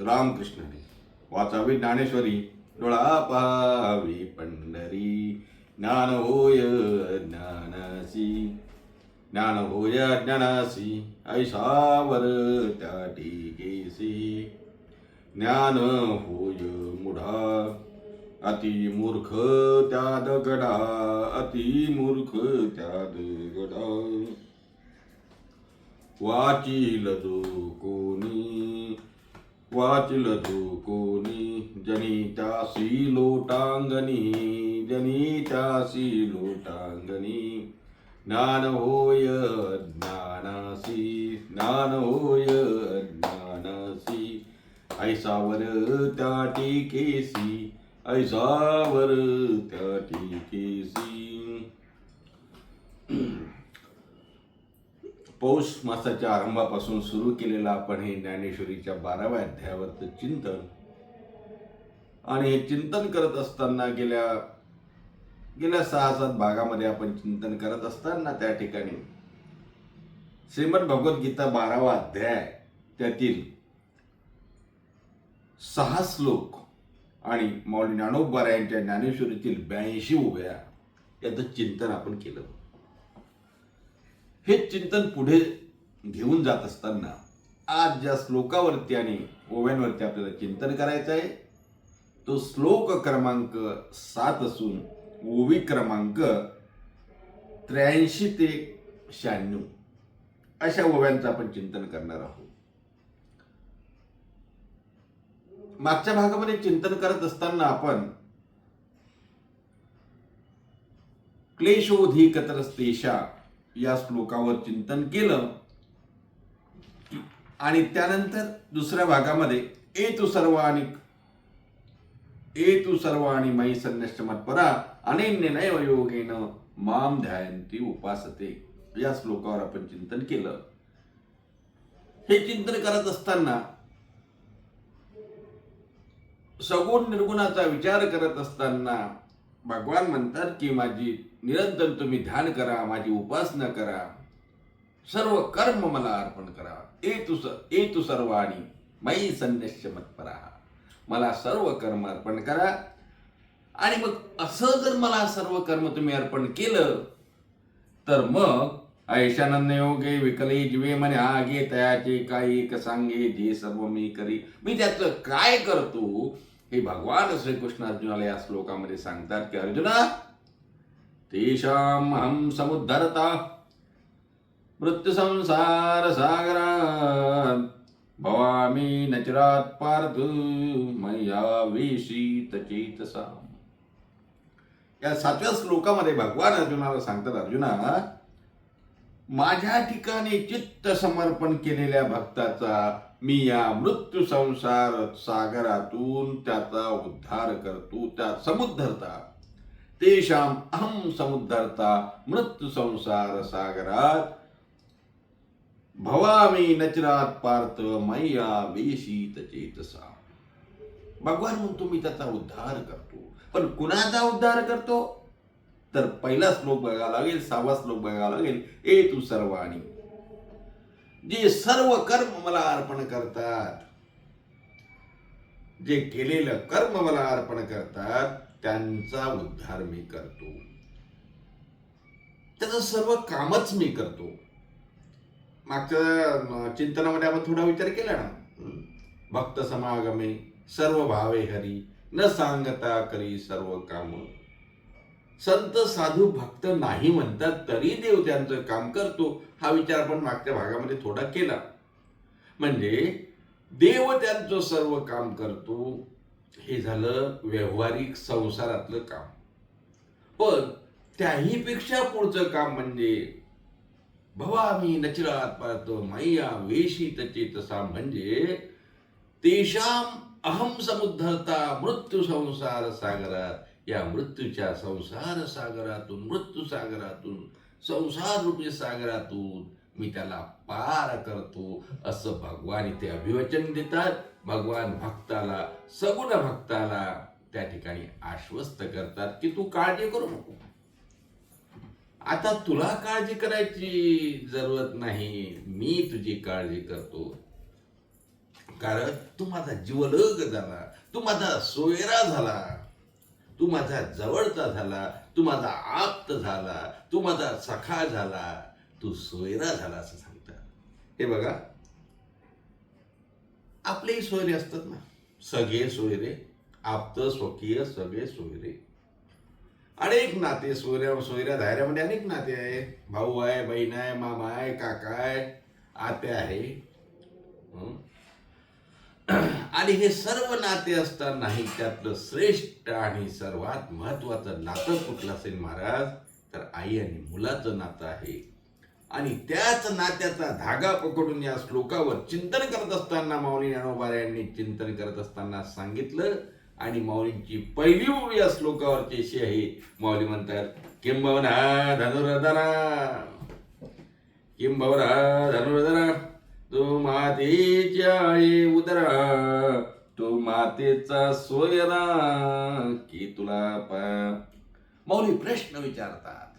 रामकृष्ण वाचावी ज्ञानेश्वरी डोळा पाहावी पंढरी. ज्ञान होय ज्ञानासी ज्ञान होय ज्ञानासी ऐसावर त्या टीकेसी. ज्ञान होय मुढा अति मूर्ख त्या दगडा अति मूर्ख त्या दगडा वाचील जो कोणी वाचिल तू कोणी जनी त्यासी लोटांगणी जनी त्यासी लोटांगणी ज्ञान होय ज्ञानासी ज्ञान होय ज्ञानासी ऐसावर त्या टीकेसी ऐसावर त्या टीकेसी पौष मासाच्या आरंभापासून सुरू केलेलं आपण हे ज्ञानेश्वरीच्या बाराव्या अध्यायावरचं चिंतन. आणि हे चिंतन करत असताना गेल्या गेल्या सहा सात भागामध्ये आपण चिंतन करत असताना त्या ठिकाणी श्रीमद भगवद्गीता बारावा अध्याय त्यातील सहा श्लोक आणि मौली ज्ञानोबा यांच्या ज्ञानेश्वरीतील ब्याऐंशी उभ्या याचं चिंतन आपण केलं. हे चिंतन पुढे घेऊन जात असताना आज ज्या श्लोकावरती आणि ओव्यांवरती आपल्याला चिंतन करायचं आहे तो श्लोक क्रमांक सात असून ओवी क्रमांक त्र्याऐंशी ते शहाण्णव. अशा ओव्यांचं आपण चिंतन करणार आहोत. मागच्या भागामध्ये चिंतन करत असताना आपण क्लेशोधिकतरस्तेषा या श्लोकावर चिंतन केलं आणि त्यानंतर दुसऱ्या भागामध्ये ए तू सर्व आणि ए तू सर्व आणि मयी संन्यष्ट मतपरा अनन्य नैव योगेन माम ध्यायंती उपासते. या श्लोकावर आपण चिंतन केलं. हे चिंतन करत असताना सगुण निर्गुणाचा विचार करत असताना भगवान म्हणतात की माझी निरंतर तुम्ही ध्यान करा माझी उपासना करा. सर्व कर्म मला अर्पण करा. ए तु ए तु सर्व आणि मयी संन्यस्य मतपरा. मला सर्व कर्म अर्पण करा. आणि मग असं जर मला सर्व कर्म तुम्ही अर्पण केलं तर मग ऐशानंद योगे विकले जीवे म्हणे आगे तयाचे काही एक सांगे जे सर्व मी करी. मी त्याचं काय करतो हे भगवान श्रीकृष्ण अर्जुनाला या श्लोकामध्ये सांगतात की अर्जुना तेषाम समुद्धरता। मृत्यू संसार सागरात भवामी पार्थ मया विशीतचेतसा या सातव्या श्लोकामध्ये भगवान अर्जुनाला सांगतात अर्जुना माझ्या ठिकाणी चित्त समर्पण केलेल्या भक्ताचा मी या मृत्यू संसार सागरातून त्याचा उद्धार करतो त्या समुद्धरता तेषाम अहम समुद्धरता मृत्यू संसार सागरात। भवामी नचरात पार्थ मैया वेशीत चेतसा। भगवान म्हणतो मी त्याचा उद्धार करतो। पण कुणाचा उद्धार करतो? तर पहिला श्लोक बघावा लागेल सहावा श्लोक बघावा लागेल ए तू सर्वाणी। जे सर्व कर्म मला अर्पण करतात जे केलेलं कर्म मला अर्पण करतात त्यांचा उद्धार मी करतो. त्याचं सर्व कामच मी करतो. मागच्या चिंतनामध्ये आपण थोडा विचार केला ना. भक्त समागमे सर्व भावे हरी न सांगता करी सर्व काम. संत साधू भक्त नाही म्हणतात तरी देव त्यांचं काम करतो. हा विचार आपण मागच्या भागामध्ये थोडा केला. म्हणजे देव त्यांचं सर्व काम करतो. हे झालं व्यावहारिक संसारातलं काम. पण त्याही पेक्षा पुढचं काम म्हणजे भवामी नचरात पाहतो मैया वेशीत चेतसा म्हणजे तेशाम अहम समुद्धरता मृत्यू संसार सागरात या मृत्यूच्या संसार सागरातून मृत्यू सागरातून संसार रूपी सागरातून मी त्याला पार करतो असं भगवान इथे अभिवचन देतात. भगवान भक्ताला सगुण भक्ताला त्या ठिकाणी आश्वस्त करतात की तू काळजी करू नको. आता तुला काळजी करायची जरूरत नाही मी तुझी काळजी करतो. कारण तू माझा जीवलग झाला तू माझा सोयरा झाला तू माझा जवळचा झाला तू माझा आप्त झाला तू माझा सखा झाला. तू सोयरा झाला असं सांगतात हे बघा. आपलेही सोयरे असतात ना. सगळे सोयरे आप्त स्वकीय सगळे सोयरे. अनेक नाते सोयऱ्या सोयऱ्या धायऱ्यामध्ये अनेक नाते आहे भाऊ आहे बहीण आहे मामा आहे काका आहे आत्या आहे? आणि हे सर्व नाते असतानाही त्यातलं श्रेष्ठ आणि सर्वात महत्वाचं नातं कुठलं असेल महाराज? तर आई आणि मुलाचं नातं आहे. आणि त्याच नात्याचा धागा पकडून या श्लोकावर चिंतन करत असताना माऊली ज्ञानोबा यांनी चिंतन करत असताना सांगितलं. आणि माऊलींची पहिली ओळ या श्लोकावरची अशी आहे. माऊली म्हणतात किंबवना धनुर्धना किंबवना धनुर्धना तो मातेच्या आई उदरा. तो मातेचा सोयरा की तुला पा माऊली प्रश्न विचारतात.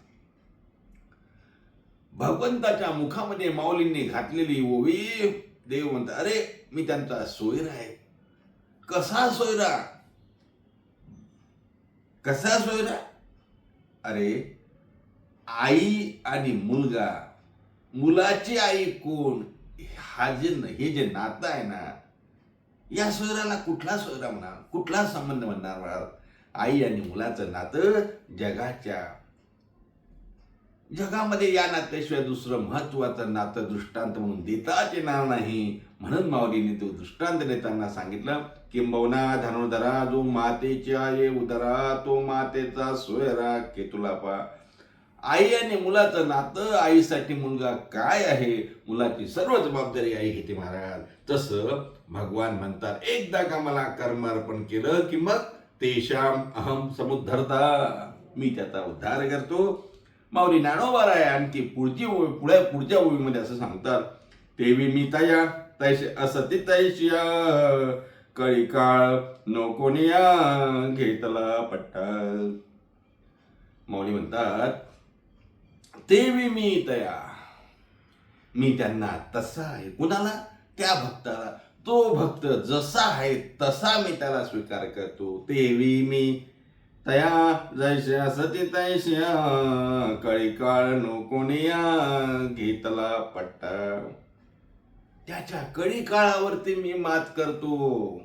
भगवंताच्या मुखामध्ये माऊलींनी घातलेली ओवी. देव म्हणतात अरे मी त्यांचा सोयरा आहे. कसा सोयरा? कसा सोयरा? अरे आई आणि मुलगा. मुलाची आई कोण? हा जे हे जे नातं आहे ना या सोयराला कुठला सोयरा म्हणा कुठला संबंध म्हणणार? आई आणि मुलाचं नातं जगाच्या जगामध्ये या नात्याशिवाय दुसरं महत्वाचं नातं दृष्टांत म्हणून देताच येणार नाही. म्हणून माऊलीने तो दृष्टांत देताना सांगितलं किंबवना धनुर्धरा जो मातेच्या ये उदरा तो मातेचा सोयरा केतुलापा. आई आणि मुलाचं नातं आईसाठी मुलगा काय आहे? मुलाची सर्व जबाबदारी आई घेते महाराज. तसं भगवान म्हणतात एकदा का मला कर्मार्पण केलं की मग तेशाम अहम समुद्धरता. मी त्याचा उद्धार करतो. माऊली ज्ञानोबार आहे आणखी पुढची पुढे पुढच्या ओवीमध्ये असं सांगतात तेवी मी तया तैश असती तैशिया कळी काळ नोकोनिया घेतला पट्टा माऊली म्हणतात तेवी मी तया मी त्यांना तसा आहे कुणाला? त्या भक्ताला. तो भक्त जसा आहे तसा मी त्याला स्वीकार करतो. तेवी मी तया जैश्या सती तैश्या कळी काळ नोकोनिया घेतला पट्टा। त्याच्या कळी काळावरती मी मात करतो.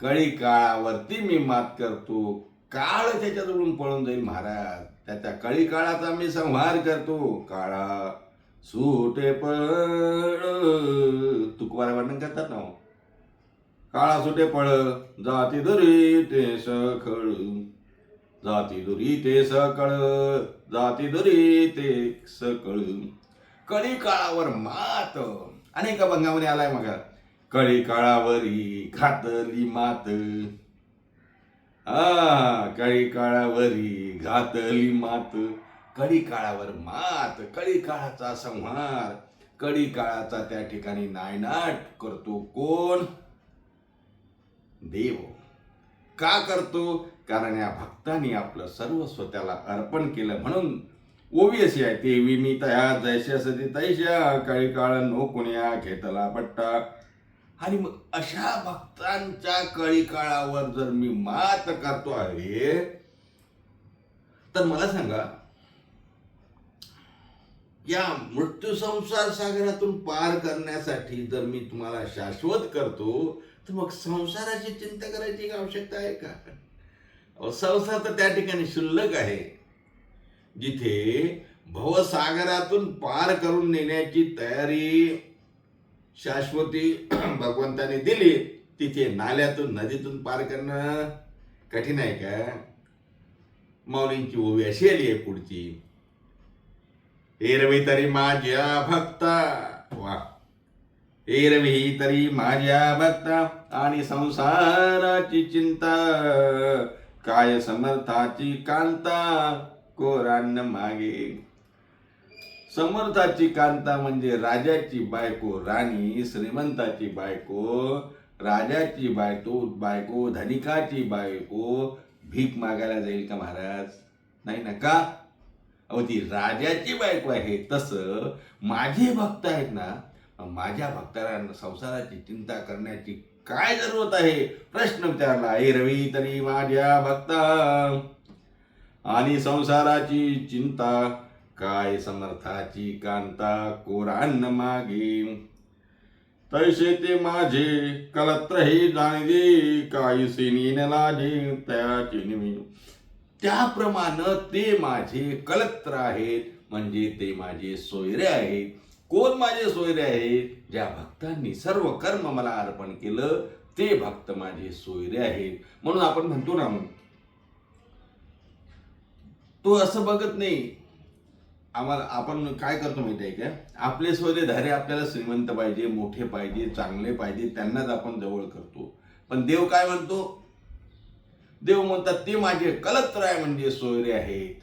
कळी काळावरती मी मात करतो. काळ त्याच्याजवळून पळून जाईल महाराज. त्याच्या कळी काळाचा मी संहार करतो. काळा सुटे पळ तुकवारा वर्णन करतात ना हो? काळा सुटे पळ जाती दुरी ते सखळ जाती दुरी ते सकळ जाती दुरी ते सकळ. कळी काळावर मात अनेक अभंगामध्ये आलाय मग. कळी काळावरी घातली मात. आ कळी काळावरी घातली मात. कळी काळावर मात कळी काळाचा संहार. कळी काळाचा त्या ठिकाणी नायनाट करतो कोण? देव. का करतो? कारण या भक्तांनी आपलं सर्व स्वतःला अर्पण केलं म्हणून ओवी अशी आहे तेवी मी तया जैशा सती तैशा काही काळ नो कुण्या घेतला पट्टा आणि मग अशा भक्तांच्या कळी काळावर जर मी मात करतो आहे तर मला सांगा या मृत्यू संसार सागरातून पार करण्यासाठी जर मी तुम्हाला शाश्वत करतो तर मग संसाराची चिंता करायची आवश्यकता आहे का? संसार तर त्या ठिकाणी शुल्लक आहे. जिथे भवसागरातून पार करून नेण्याची तयारी शाश्वती भगवंताने दिली तिथे नाल्यातून नदीतून पार करणं कठीण आहे का? माऊलींची ओवी अशी आली आहे पुढची. एरवी तरी माझ्या भक्ता. वा. एरवी तरी माझ्या भक्ता आणि संसाराची चिंता काय समर्थाची कांता कोरान्न मागे समर्थाची कांता म्हणजे राजाची बायको राणी श्रीमंताची बायको राजाची बायको बायको धनिकाची बायको भीक मागायला जाईल का महाराज नाही ना का अहो ती राजाची बायको आहे तसं माझे भक्त आहेत ना माझ्या भक्ताला संसाराची चिंता करण्याची काय जरूरत आहे? प्रश्न विचारला. ए रवी तरी माझ्या भक्ता आणि संसाराची चिंता काय समर्थाची कांता कोरान मागे? तैसे ते माझे कलत्र हे जाणगे काही सेनीन लाजे त्याचे निमी. त्याप्रमाणे ते माझे कलत्र आहेत म्हणजे ते माझे सोयरे आहेत. कोण माझे सोयरे आहेत ज्या भक्तांनी सर्व कर्म मला अर्पण केलं ते भक्त माझे सोयरे आहेत. म्हणून आपण म्हणतो ना तो असं बघत नाही. आम्हाला आपण काय करतो माहिती आहे का? आपले सोयरे धारे आपल्याला श्रीमंत पाहिजे मोठे पाहिजे चांगले पाहिजे त्यांनाच आपण जवळ करतो. पण देव काय म्हणतो? देव म्हणतात ते माझे कलत्र आहे म्हणजे सोयरे आहेत.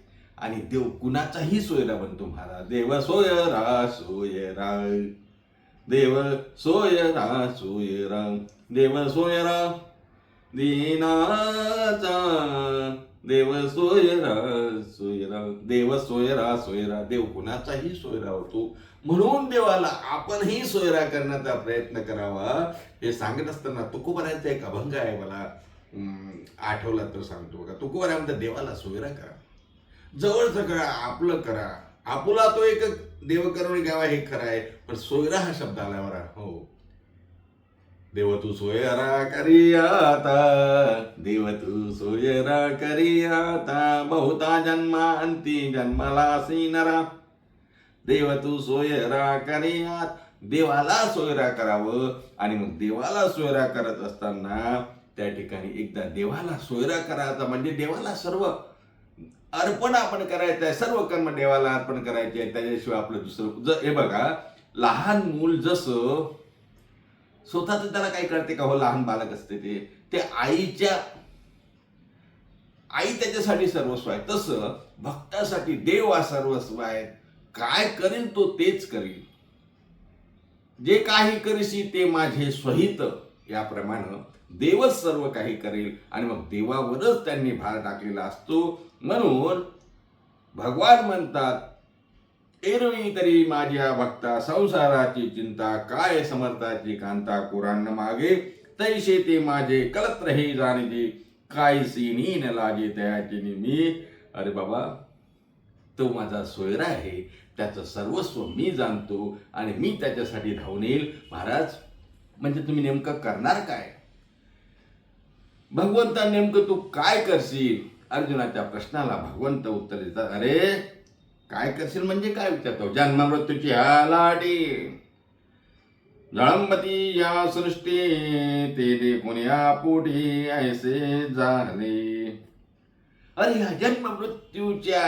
आणि देव कुणाचाही सोयरा बनतो महाराज. देव सोयरा सोयरा. देव सोयरा सोयरा. देव सोयरा दीनाचा. देव सोयरा सोयरा. देव सोयरा सोयरा. देव कुणाचाही सोयरा होतो. म्हणून देवाला आपणही सोयरा करण्याचा प्रयत्न करावा. हे सांगत असताना तुकोबरायचा एक अभंग आहे मला आठवला तर सांगतो बघा. तुकोबऱ्या म्हणतात देवाला सोयरा करा. जवळचं करा आपलं करा. आपुला तो एक देवकरुणी गावा हे खरं आहे पण सोयरा हा शब्द आला बरा. हो. देव तू सोयरा करी आता देव तू सोयरा करी आता. बहुता जन्मा अंती जन्माला नरा देव तू सोयरा करी आत. देवाला सोयरा करावं आणि मग देवाला सोयरा करत असताना त्या ठिकाणी एकदा देवाला सोयरा करायचा म्हणजे देवाला सर्व अर्पण आपण करायचं आहे सर्व कर्म देवाला अर्पण करायचे आहे त्याच्याशिवाय आपलं दुसरं ज हे बघा लहान मूल जसं स्वतःच त्याला काय कळते का हो लहान बालक असते ते? ते आईच्या आई त्याच्यासाठी सर्वस्व आहे. तसं भक्तासाठी देव हा सर्वस्व आहे. काय करेन तो तेच करील जे काही करीशी ते माझे स्वहित. याप्रमाणे देवच सर्व काही करेल. आणि मग देवावरच त्यांनी भार टाकलेला असतो. म्हणून भगवान म्हणतात एरवी तरी माझ्या भक्ता संसाराची चिंता काय समर्थाची कांता कुराण मागे तैसे ते माझे कलत रहे जाणजे काय सीनी न लागे त्याची मी अरे बाबा तो माझा सोयरा आहे त्याचं सर्वस्व मी जाणतो आणि मी त्याच्यासाठी धावून येईल. महाराज म्हणजे तुम्ही नेमकं करणार काय? भगवंता नेमकं तू काय करशील? अर्जुनाच्या प्रश्नाला भगवंत उत्तर देतात. अरे काय करशील म्हणजे काय विचारतो? जन्म मृत्यूची लाडी जळंबती या सृष्टी ते देखून या पोटी ऐसे झाले अरे ह्या जन्म मृत्यूच्या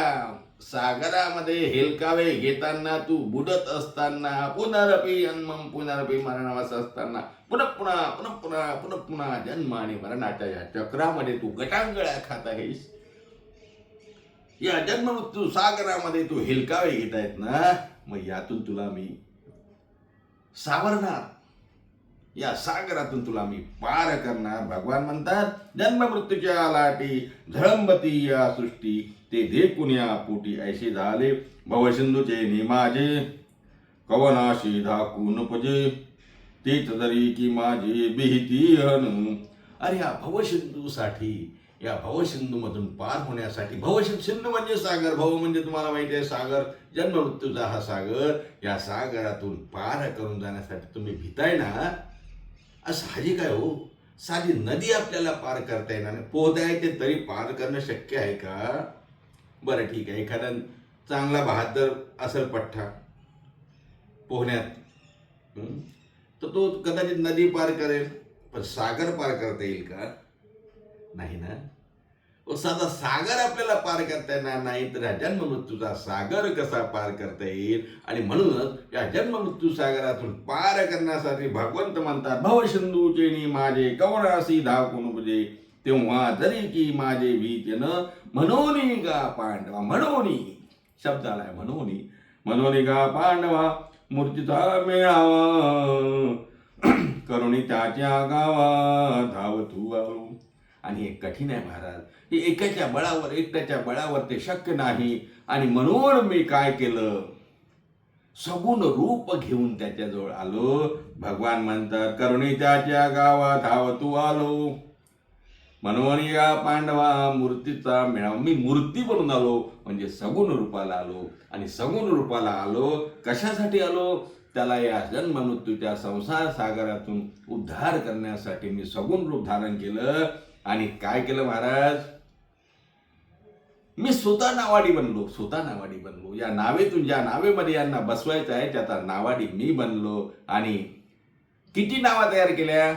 सागरामध्ये हेलकावे घेताना तू बुडत असताना पुनरपी जन्म पुनरपी मरणावास असताना पुन्हा पुन्हा पुन्हा पुन्हा पुन्हा पुन्हा जन्म आणि मरणाच्या या चक्रामध्ये तू गटांगळ्या खात आहेस. या जन्म मृत्यू सागरामध्ये तू हेलकावे घेत आहेत ना मग यातून तुला मी सावरणार. या सागरातून तुला मी पार करणार. भगवान म्हणतात जन्म मृत्यूच्या लाटी झळंबती या सृष्टी ते देखून या पोटी ऐसे झाले. भवसिंधूचे निमाजे कवनाशी धाकून पजे तेच जरी की माझी भीती हन अरे या भवसिंधूसाठी या भवसिंधूमधून पार होण्यासाठी भवसिंधू सिंधू म्हणजे सागर भव म्हणजे तुम्हाला माहिती आहे सागर जन्म मृत्यूचा हा सागर या सागरातून पार करून जाण्यासाठी तुम्ही भिताय ना? साहजिक आहे हो? साधी नदी आपल्याला पार करता येणार नाही. पोहता येते तरी पार करणं शक्य आहे का? बरं ठीक आहे. एखादा चांगला बहादर असेल पठ्ठा पोहण्यात तर तो कदाचित नदी पार करेल पण सागर पार करता येईल का? नाही ना. साधा सागर आपल्याला पार करता येणार नाही तर ह्या जन्म मृत्यूचा सागर कसा पार करता येईल? आणि म्हणूनच या जन्म मृत्यू सागरातून पार करण्यासाठी भगवंत म्हणतात चेणी माझे कवरासी धाकून उपजे तेव्हा जरी की माझे भीतीन म्हणून गा पांडवा म्हणून शब्द आलाय म्हणून म्हणून गा पांडवा मूर्तीचा मेळावा करुणी त्याच्या गावा धाव तू आणि हे कठीण आहे महाराज. हे एकाच्या बळावर एकट्याच्या बळावर ते शक्य नाही. आणि म्हणून मी काय केलं? सगुण रूप घेऊन त्याच्याजवळ आलो. भगवान म्हणतात करुणी त्याच्या गावात धावतू आलो. म्हणून या पांडवा मूर्तीचा मेळावा मी मूर्ती बनून आलो. म्हणजे सगुण रूपाला आलो. आणि सगुण रूपाला आलो. कशासाठी आलो? त्याला या जन्म मृत्यूच्या संसार सागरातून उद्धार करण्यासाठी मी सगुण रूप धारण केलं. आणि काय केलं महाराज? मी स्वतः नावाडी बनलो स्वतः नावाडी बनलो. या नावेतून ज्या नावेमध्ये यांना बसवायचं आहे त्याचा नावाडी मी बनलो. आणि किती नावा तयार केल्या?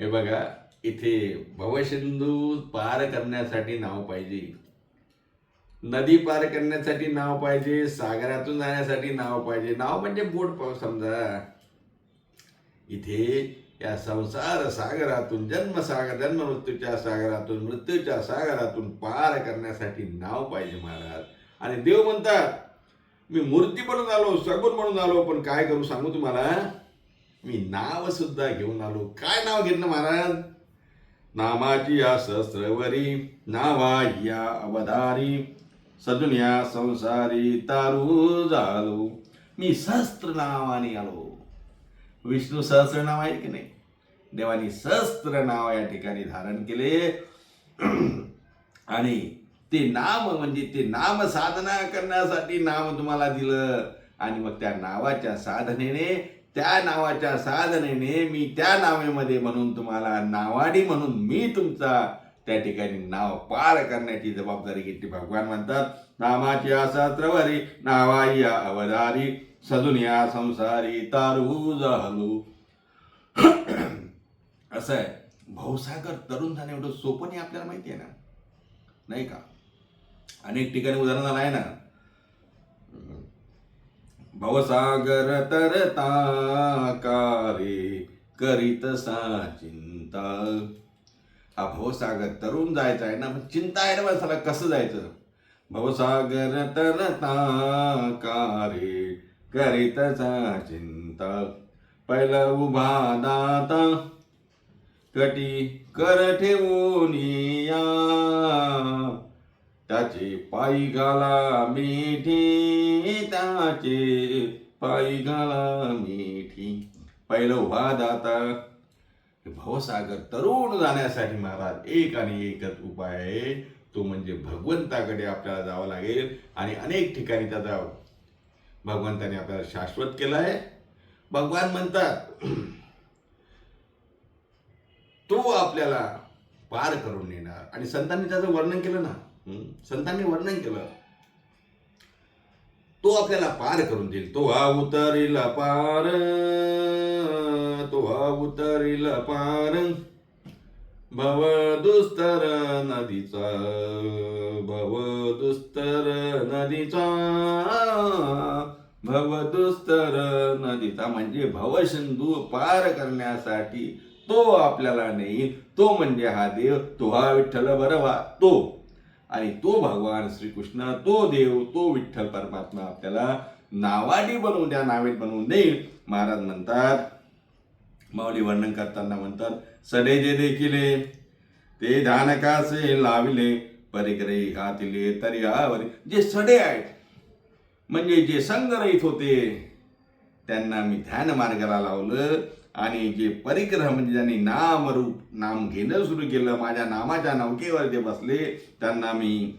हे बघा इथे भवसिंधू पार करण्यासाठी नाव पाहिजे. नदी पार करण्यासाठी नाव पाहिजे. सागरातून जाण्यासाठी नाव पाहिजे. नाव म्हणजे बोट पाव समजा. इथे या संसार सागरातून जन्मसागर जन्म मृत्यूच्या सागरातून मृत्यूच्या सागरातून पार करण्यासाठी नाव पाहिजे महाराज. आणि देव म्हणतात मी मूर्ती बनून आलो सगुण म्हणून आलो पण काय करू सांगू तुम्हाला? मी नाव सुद्धा घेऊन आलो. काय नाव घेतलं महाराज? नामाची या सहस्रवरी नावा या अवधारी सजुन्या संसारी तारू झालो. मी सहस्त्र नावाने आलो. विष्णू सहस्र नाव आहे की नाही? देवानी सहस्त्र नाव या ठिकाणी धारण केले. आणि ते नाम म्हणजे ते नाम साधना करण्यासाठी नाम तुम्हाला दिलं. आणि मग त्या नावाच्या साधनेने त्या नावाच्या साधनेने मी त्या नावेमध्ये म्हणून तुम्हाला नावाडी म्हणून मी तुमचा त्या ठिकाणी नाव पार करण्याची जबाबदारी घेतली. भगवान म्हणतात नामाची सहस्रवरी नावाई अवधारी. सजुनिया संसारी तारू झालू असं आहे. भाऊसागर तरुण झाणे एवढं सोपं नाही आपल्याला माहिती आहे ना? नाही का? अनेक ठिकाणी उदाहरण आहे ना? भवसागर तरता कारे करीत सा चिंता. हा भवसागर तरुण जायचा आहे ना मग चिंता आहे ना माणसाला कसं जायचं? भवसागर तरता कारे करीत चिंता पहिला उभा दाता कटी कर ठेवून या. त्याचे पायी घाला मिठी त्याचे पायी घाला मिठी. पहिलं उभा दाता भवसागर तरुण जाण्यासाठी महाराज एक आणि एकच उपाय आहे. तो म्हणजे भगवंताकडे आपल्याला जावं लागेल आणि अनेक ठिकाणी त्याचा भगवंताने आपल्याला शाश्वत केलं आहे भगवान म्हणतात तो आपल्याला पार करून नेणार. आणि संतांनी त्याचं वर्णन केलं ना? संतांनी वर्णन केलं. तो आपल्याला पार करून देईल. तो हा उतरील पार तो हा उतरील पार भव दुस्तर नदीचा. भव दुस्तर नदीचा. भवदुस्तर नदीचा म्हणजे भवसिंधू पार करण्यासाठी तो आपल्याला नेईल तो म्हणजे हा देव तो हा विठ्ठल बरवा तो. आणि तो भगवान श्रीकृष्ण तो देव तो विठ्ठल परमात्मा आपल्याला नावाडी बनवून द्या नावेत बनवून देईल. महाराज म्हणतात माऊली वर्णन करताना म्हणतात सडे जे देखिले ते ध्यानकासे लाविले परिग्रही हातिले तरी आवरी. जे सडे आहेत म्हणजे जे संगरहित होते त्यांना मी ध्यान मार्गाला लावलं आणि जे परिग्रह म्हणजे ज्यांनी नाम रूप नाम घेणं सुरू केलं माझ्या नामाच्या नौकेवर जे बसले त्यांना मी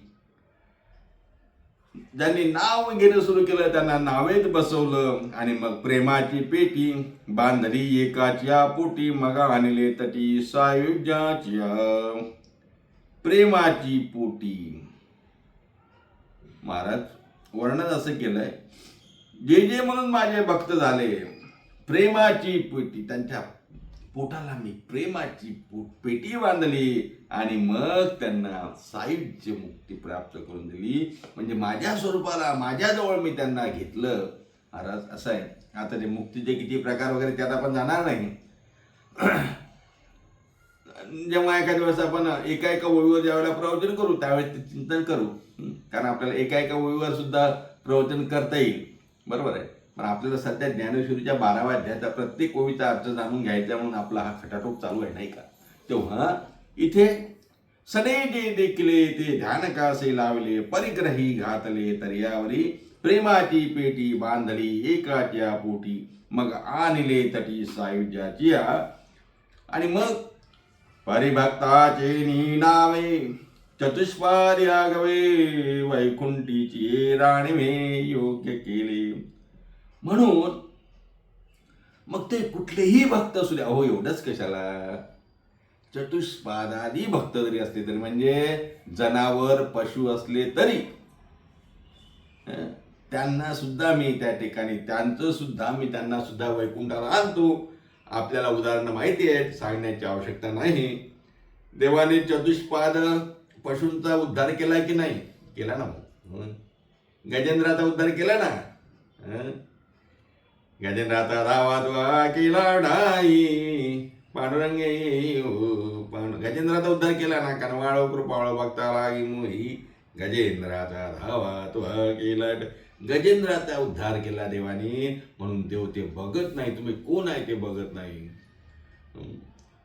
ज्यांनी नाव घेणं सुरू केलं त्यांना नावेत बसवलं आणि मग प्रेमाची पेटी बांधली एकाच्या पोटी मगा आणले तटी सायुज्याच्या प्रेमाची पोटी. महाराज वर्णन असं केलंय. जे जे म्हणून माझे भक्त झाले प्रेमाची पेटी त्यांच्या पोटाला मी प्रेमाची पो- पेटी बांधली आणि मग त्यांना सायुज्य मुक्ती प्राप्त करून दिली. म्हणजे माझ्या स्वरूपाला माझ्याजवळ मी त्यांना घेतलं. असं आहे. आता ते मुक्तीचे किती प्रकार वगैरे त्यात आपण जाणार नाही. म्हणजे जेव्हा एखाद्या वेळेस आपण एका एका ओळीवर ज्यावेळेला प्रवचन करू त्यावेळेस ते चिंतन करू. कारण आपल्याला एका एका ओळीवर सुद्धा प्रवचन करता येईल. बरोबर आहे? पण आपल्याला सध्या ज्ञानेश्वरीच्या बाराव्या अध्यायाचा प्रत्येक ओळीचा अर्थ जाणून घ्यायचा म्हणून आपला हा खटाटोप चालू आहे नाही का? तेव्हा इथे सडे जे देखले ते ध्यान कासे लावले परिग्रही घातले तर्यावरी प्रेमाची पेटी बांधली एकाच्या पोटी मग आणले तटी सायुज्याची आणि मग परिभक्ताचे नी नावे चतुष्पादी वैकुंठीची राणीवे योग्य केले. म्हणून मग ते कुठलेही भक्त असू द्या अहो एवढंच कशाला? चतुष्पादादी भक्त जरी असले तरी म्हणजे जनावर पशु असले तरी. त्यांना सुद्धा मी त्या ठिकाणी त्यांचं सुद्धा मी त्यांना सुद्धा वैकुंठाला आणतो. आपल्याला उदाहरणं माहिती आहेत सांगण्याची आवश्यकता नाही. देवाने चतुष्पाद पशूंचा उद्धार केला की नाही? केला ना मग गजेंद्राचा उद्धार केला ना? गजेंद्राचा धावा तुवा केला नाही. पांडुरंगे पांडु गजेंद्राचा उद्धार केला ना? कारण वाळव कृपाळो बघता लागी मोही गजेंद्राचा धावा तुवा केला. गजेंद्राचा उद्धार केला देवाने. म्हणून देव ते बघत नाही. तुम्ही कोण आहे ते बघत नाही?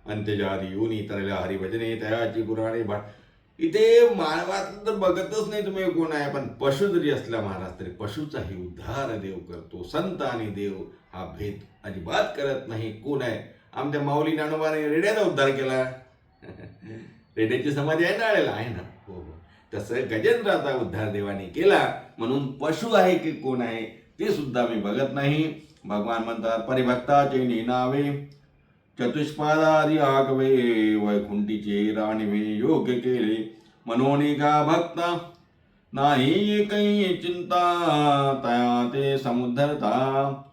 अंत्यजारी योनी तरल्या हरिभजने तयाची पुराणे भा इथे मानवात तर बघतच नाही तुम्ही कोण आहे. पण पशु जरी असला महाराज तरी पशुचाही उद्धार देव करतो. संत आणि देव हा भेद अजिबात करत नाही. कोण आहे? आमच्या माऊली नानोबाने रेड्याचा उद्धार केला. रेड्याची समाधी आहे ना आहे ना. हो हो. तसं गजेंद्राचा उद्धार देवाने केला. म्हणून पशु आहे की कोण आहे ते सुद्धा मी बघत नाही. भगवान म्हणतात परिभक्ताचे निनावे चतुष्पादारी आगवे वैकुंठीचे राणीवे योग्य केले. मनोनी का भक्ता नाही काही चिंता तया ते समुद्धरता.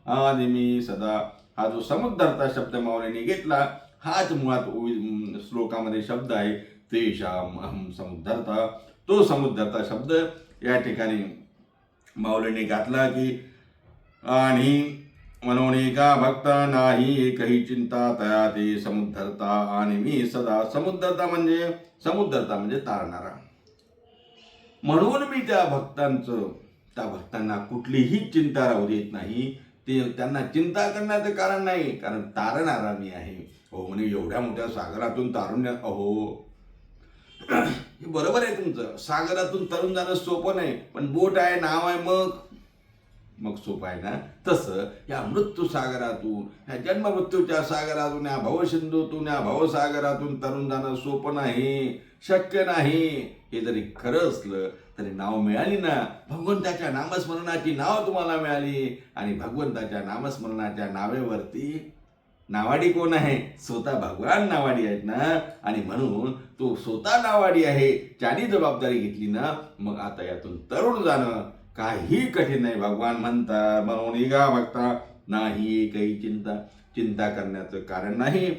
आदि मी सदा हा जो समुद्धरता शब्द माऊलीने घेतला हाच मुळात श्लोकामध्ये शब्द आहे तेषाम अहम समुद्धरता. तो समुद्राचा शब्द या ठिकाणी माऊलीने घातला की आणि म्हणून का भक्त नाही काही चिंता तया ते समुद्रता आणि मी सदा समुद्रता म्हणजे समुद्रता म्हणजे तारणारा. म्हणून मी त्या भक्तांचं त्या भक्तांना कुठलीही चिंता राहू देत नाही. ते त्यांना चिंता करण्याचं कारण नाही कारण तारणारा मी आहे. हो म्हणजे एवढ्या मोठ्या सागरातून तारुण्य अहो हे बरोबर आहे तुमचं. सागरातून तरुण जाणं सोपं नाही पण बोट आहे नाव आहे मग? मग सोपं आहे ना? तसं या मृत्यू सागरातून ह्या जन्ममृत्यूच्या सागरातून या भवसिंधूतून या भवसागरातून तरुण जाणं सोपं नाही शक्य नाही. हे जरी खरं असलं तरी नाव मिळाली ना? भगवंताच्या नामस्मरणाची नाव तुम्हाला मिळाली आणि भगवंताच्या नामस्मरणाच्या नावेवरती नावाडी कोण आहे? स्वतः भगवान नावाडी आहेत ना? आणि म्हणून तो स्वतः नावाडी आहे. ज्याने जबाबदारी घेतली ना मग आता यातून तरुण जाणं काही कठीण नाही. भगवान म्हणता म्हणून इगा बघता नाही काही चिंता चिंता करण्याचं कारण नाही.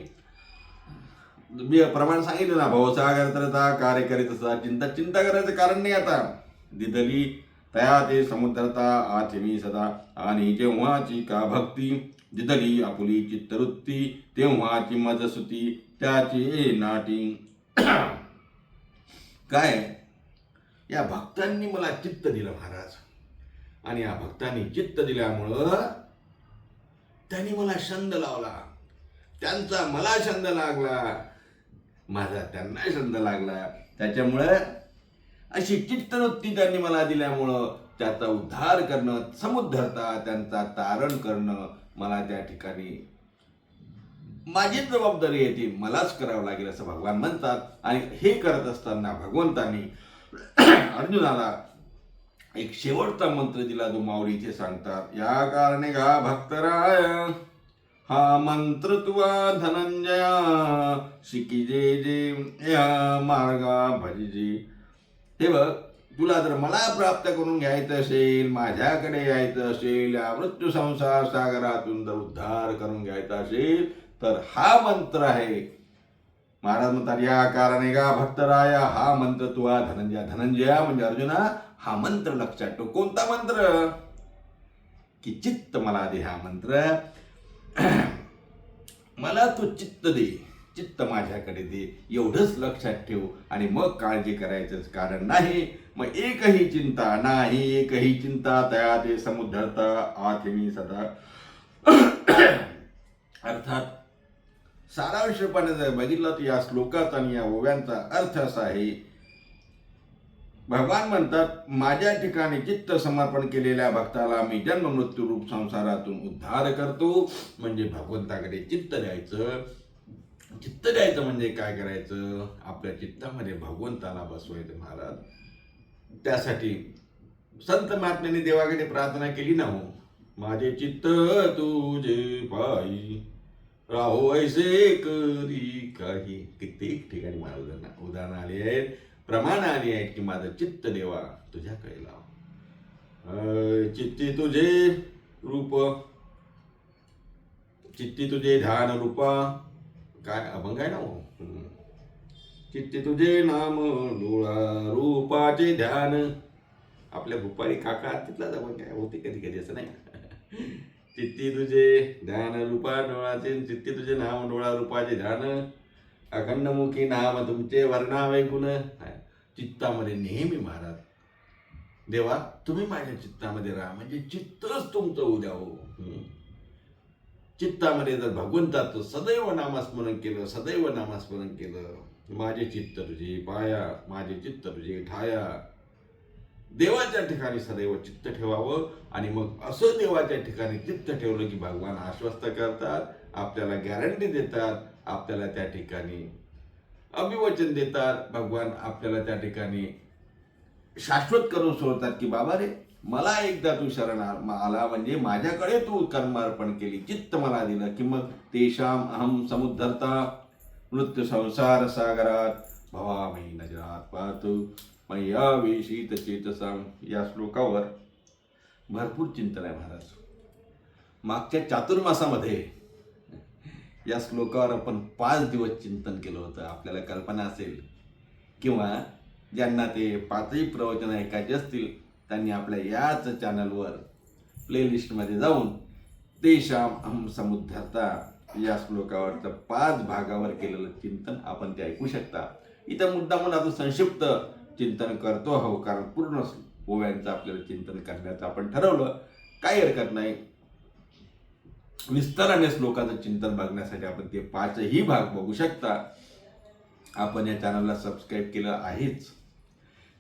मी प्रमाण सांगितलं ना भाऊसागर तरता कार्य करीत असा चिंता चिंता करायचं कारण नाही आता. दिदली तया ते समुद्रता आचमी सदा आणि जेव्हाची का भक्ती दिदली आपुली चित्तवृत्ती तेव्हाची मजसुती त्याची नाटी. काय? या भक्तांनी मला चित्त दिलं महाराज. आणि या भक्तांनी चित्त दिल्यामुळं त्यांनी मला छंद लावला. त्यांचा मला छंद लागला. माझा त्यांना छंद लागला. त्याच्यामुळं अशी चित्तवृत्ती त्यांनी मला दिल्यामुळं त्याचा उद्धार करणं समुद्धरता त्यांचा तारण करणं मला त्या ठिकाणी माझीच जबाबदारी आहे ती मलाच करावं लागेल असं भगवान म्हणतात. आणि हे करत असताना भगवंतांनी अर्जुनाला एक शेवटचा मंत्र दिला जो माऊलीचे सांगतात. या कारणे गा भक्तराय हा मंत्र तुवा धनंजया शिकी जे या मार्गा भजी हे बघ तुला जर मला प्राप्त करून घ्यायचं असेल माझ्याकडे यायचं असेल या मृत्यू संसार सागरातून जर उद्धार करून घ्यायचा असेल तर हा मंत्र आहे. महाराज म्हणतात या कारणे गा भक्तराया हा मंत्र तुवा धनंजया. धनंजया म्हणजे अर्जुना हा मंत्र लक्षात ठेव. कोणता मंत्र? की चित्त मला दे हा मंत्र. मला तू चित्त दे चित्त माझ्याकडे दे. एवढंच लक्षात ठेव आणि मग काळजी करायचंच कारण नाही. मग एकही चिंता नाही एकही चिंता तया ते समुद्धरता आथिमी सदा. अर्थात सारांशपणे जर बघितलं तर या श्लोकाचा आणि या ओव्यांचा अर्थ असा आहे भगवान म्हणतात माझ्या ठिकाणी चित्त समर्पण केलेल्या भक्ताला मी जन्म मृत्यू रूप संसारातून उद्धार करतो. म्हणजे भगवंताकडे चित्त द्यायचं. चित्त द्यायचं म्हणजे काय करायचं? आपल्या चित्तामध्ये भगवंताला बसवायचं महाराज. त्यासाठी संत महात्म्याने देवाकडे प्रार्थना केली ना हो माझे चित्त तुझे पायी राहो ऐसे करी काही. कित्येक ठिकाणी मला उदाहरण उदाहरण आली आहेत प्रमाण आली आहेत की माझं चित्त देवा तुझ्याकडे लाव. चित्ती तुझे रूप चित्ती तुझे ध्यान रूपा. काय अभंग आहे ना हो? चित्ते तुझे नाम डोळा रूपाचे ध्यान. आपल्या भुपारी काका तिथलाच आपण काय होते कधी कधी असं नाही चित्ती तुझे ध्यान रूपा डोळाचे चित्ती तुझे नाम डोळा रूपाचे ध्यान. अखंडमुखी नाम तुमचे वर्णावे गुण. चित्तामध्ये नेहमी महाराज. देवा तुम्ही माझ्या चित्तामध्ये राहा. म्हणजे चित्तच तुमचं उद्या हो. चित्तामध्ये जर भगवंताचं सदैव नामस्मरण केलं सदैव नामस्मरण केलं माझे चित्त तुझे पाया माझे चित्त तुझे ठाया. देवाच्या ठिकाणी सदैव चित्त ठेवावं आणि मग असं देवाच्या ठिकाणी चित्त ठेवलं की भगवान आश्वस्त करतात आपल्याला गॅरंटी देतात आपल्याला त्या ठिकाणी अभिवचन देतात भगवान आपल्याला त्या ठिकाणी शाश्वत करून सोडतात की बाबा रे मला एकदा तू शरण आला म्हणजे माझ्याकडे तू कर्मार्पण केली चित्त मला दिलं की मग तेषाम अहम समुद्धरता. मृत्यू संसार सागरात भवामही नजरात पाहतो. मैया वेशीत चेतसाम या श्लोकावर भरपूर चिंतन आहे महाराज. मागच्या चातुर्मासामध्ये या श्लोकावर आपण पाच दिवस चिंतन केलं होतं. आपल्याला कल्पना असेल किंवा ज्यांना ते पाचही प्रवचन ऐकायचे असतील त्यांनी आपल्या याच चॅनलवर प्लेलिस्टमध्ये जाऊन तेशाम अहम समुद्धरता या श्लोकावरचं पाच भागावर केलेलं चिंतन आपण ते ऐकू शकता. इथं मुद्दा म्हणून आता संक्षिप्त चिंतन करतो हो कारण पूर्ण ओव्यांचं आपल्याला चिंतन करण्याचं आपण ठरवलं. काही हरकत नाही. विस्ताराने श्लोकाचं चिंतन बघण्यासाठी आपण ते पाचही भाग बघू शकता. आपण या चॅनलला सबस्क्राईब केलं आहेच.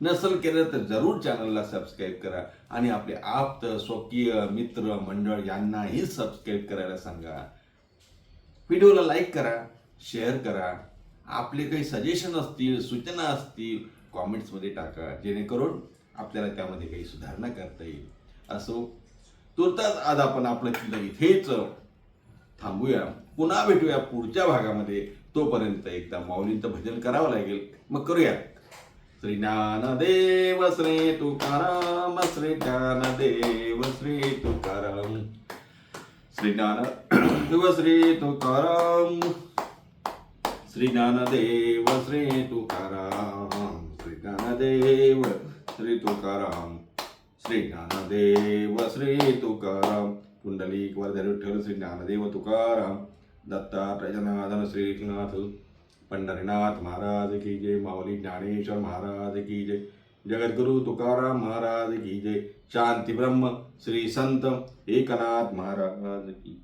नसल केलं तर जरूर चॅनलला सबस्क्राईब करा आणि आपले आप्त स्वकीय मित्र मंडळ यांनाही सबस्क्राईब करायला सांगा. व्हिडिओला लाईक करा शेअर करा. आपले काही सजेशन असतील सूचना असतील कॉमेंट्समध्ये टाका. जेणेकरून आपल्याला त्यामध्ये काही सुधारणा करता येईल. असो तुर्तास आज आपण आपलं चिंतन इथेच थांबूया. पुन्हा भेटूया पुढच्या भागामध्ये. तोपर्यंत एकदा माऊलींचं भजन करावं लागेल. मग करूया. श्री ज्ञानदेव श्री तुकाराम श्री ज्ञानदेव श्री तुकाराम. श्री ज्ञान देव श्री तुकाराम। श्री ज्ञानदेव श्री तुकाराम। श्री ज्ञानदेव श्री तुकाराम। श्री ज्ञानदेव श्री तुकाराम। पुंडलिक वरदर विठ्ठल श्री ज्ञानदेव तुकाराम। दत्ता जनार्दन श्री पंढरीनाथ महाराज की जय। माऊली ज्ञानेश्वर महाराज की जय। जगद्गुरु तुकाराम महाराज की जय। शांती ब्रह्म श्री संत एकनाथ महाराज की